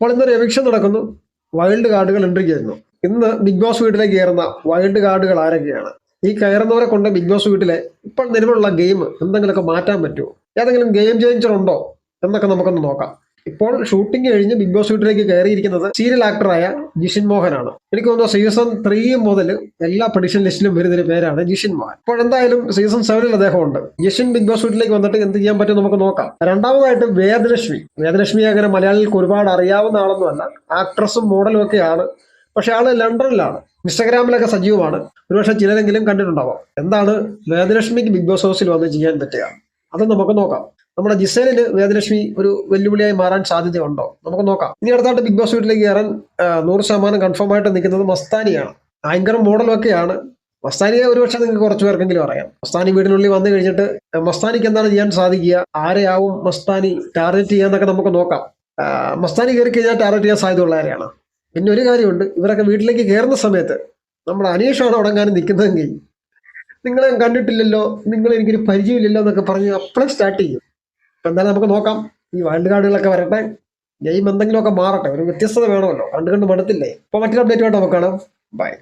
അപ്പോൾ ഇന്നൊരു എവിക്ഷൻ നടക്കുന്നു. വൈൽഡ് കാർഡുകൾ എൻട്രി ചെയ്യുന്നു. ഇന്ന് ബിഗ് ബോസ് വീട്ടിലേക്ക് കയറുന്ന വൈൽഡ് കാർഡുകൾ ആരൊക്കെയാണ്? ഈ കയറുന്നവരെ കൊണ്ട് ബിഗ് ബോസ് വീട്ടിലെ ഇപ്പോൾ നിലവിലുള്ള ഗെയിം എന്തെങ്കിലുമൊക്കെ മാറ്റാൻ പറ്റുമോ? ഏതെങ്കിലും ഗെയിം ചേഞ്ചർ ഉണ്ടോ? എന്നൊക്കെ നമുക്കൊന്ന് നോക്കാം. ഇപ്പോൾ ഷൂട്ടിംഗ് കഴിഞ്ഞ് ബിഗ് ബോസ് വീട്ടിലേക്ക് കയറിയിരിക്കുന്നത് സീരിയൽ ആക്ടറായ ജിഷിൻ മോഹനാണ്. എനിക്ക് തോന്നുന്നു സീസൺ ത്രീ മുതൽ എല്ലാ പ്രഡിഷൻ ലിസ്റ്റിലും വരുന്നൊരു പേരാണ് ജിഷിൻ മോഹൻ. ഇപ്പോൾ എന്തായാലും സീസൺ സെവനിൽ അദ്ദേഹം ഉണ്ട് ജിഷിൻ ബിഗ് ബോസ് വീട്ടിലേക്ക് വന്നിട്ട് എന്ത് ചെയ്യാൻ പറ്റും നമുക്ക് നോക്കാം. രണ്ടാമതായിട്ട് വേദലക്ഷ്മി. വേദലക്ഷ്മി അങ്ങനെ മലയാളികൾക്ക് ഒരുപാട് അറിയാവുന്ന ആളൊന്നുമല്ല ആക്ട്രസും മോഡലും ഒക്കെയാണ്. പക്ഷെ ആൾ ലണ്ടനിലാണ്. ഇൻസ്റ്റാഗ്രാമിലൊക്കെ സജീവമാണ്. ഒരുപക്ഷെ ചിലരെങ്കിലും കണ്ടിട്ടുണ്ടാവാം. എന്താണ് വേദലക്ഷ്മിക്ക് ബിഗ് ബോസ് ഹൗസിൽ വന്ന് ചെയ്യാൻ പറ്റുക? അത് നമുക്ക് നോക്കാം. നമ്മുടെ ജിസേലിന് വേദലക്ഷ്മി ഒരു വെല്ലുവിളിയായി മാറാൻ സാധ്യതയുണ്ടോ? നമുക്ക് നോക്കാം. ഇനി അടുത്തായിട്ട് ബിഗ് ബോസ് വീട്ടിലേക്ക് കയറാൻ നൂറ് ശതമാനം കൺഫേം ആയിട്ട് നിൽക്കുന്നത് മസ്താനിയാണ്. ഭയങ്കര മോഡലും ഒക്കെയാണ് മസ്താനിയെ ഒരുപക്ഷെ നിങ്ങൾക്ക് കുറച്ച് പേർക്കെങ്കിലും അറിയാം. മസ്താനി വീടിനുള്ളിൽ വന്നു കഴിഞ്ഞിട്ട് മസ്താനിക്ക് എന്താണ് ചെയ്യാൻ സാധിക്കുക? ആരെയാവും മസ്താനി ടാർഗറ്റ് ചെയ്യാന്നൊക്കെ നമുക്ക് നോക്കാം. മസ്താനി കയറി കഴിഞ്ഞാൽ ടാർഗറ്റ് ചെയ്യാൻ സാധ്യതയുള്ള ആരെയാണ്? പിന്നെ ഒരു കാര്യമുണ്ട്. ഇവരൊക്കെ വീട്ടിലേക്ക് കയറുന്ന സമയത്ത് നമ്മുടെ അനീഷാണ് ഉടങ്ങാനും നിൽക്കുന്നതെങ്കിൽ നിങ്ങളെ കണ്ടിട്ടില്ലല്ലോ നിങ്ങൾ എനിക്കൊരു പരിചയമില്ലല്ലോ എന്നൊക്കെ പറഞ്ഞ് അപ്പോഴേ സ്റ്റാർട്ട് ചെയ്യും. അപ്പൊ എന്തായാലും നമുക്ക് നോക്കാം. ഈ വൈൽഡ് കാർഡുകളൊക്കെ വരട്ടെ. ഗെയിം എന്തെങ്കിലുമൊക്കെ മാറട്ടെ. ഒരു വ്യത്യസ്തത വേണമല്ലോ. കണ്ടുകൊണ്ട് മടുത്തില്ലേ? ഇപ്പൊ മറ്റൊരു അപ്ഡേറ്റ് വേണ്ട നമുക്ക് കാണാം. ബൈ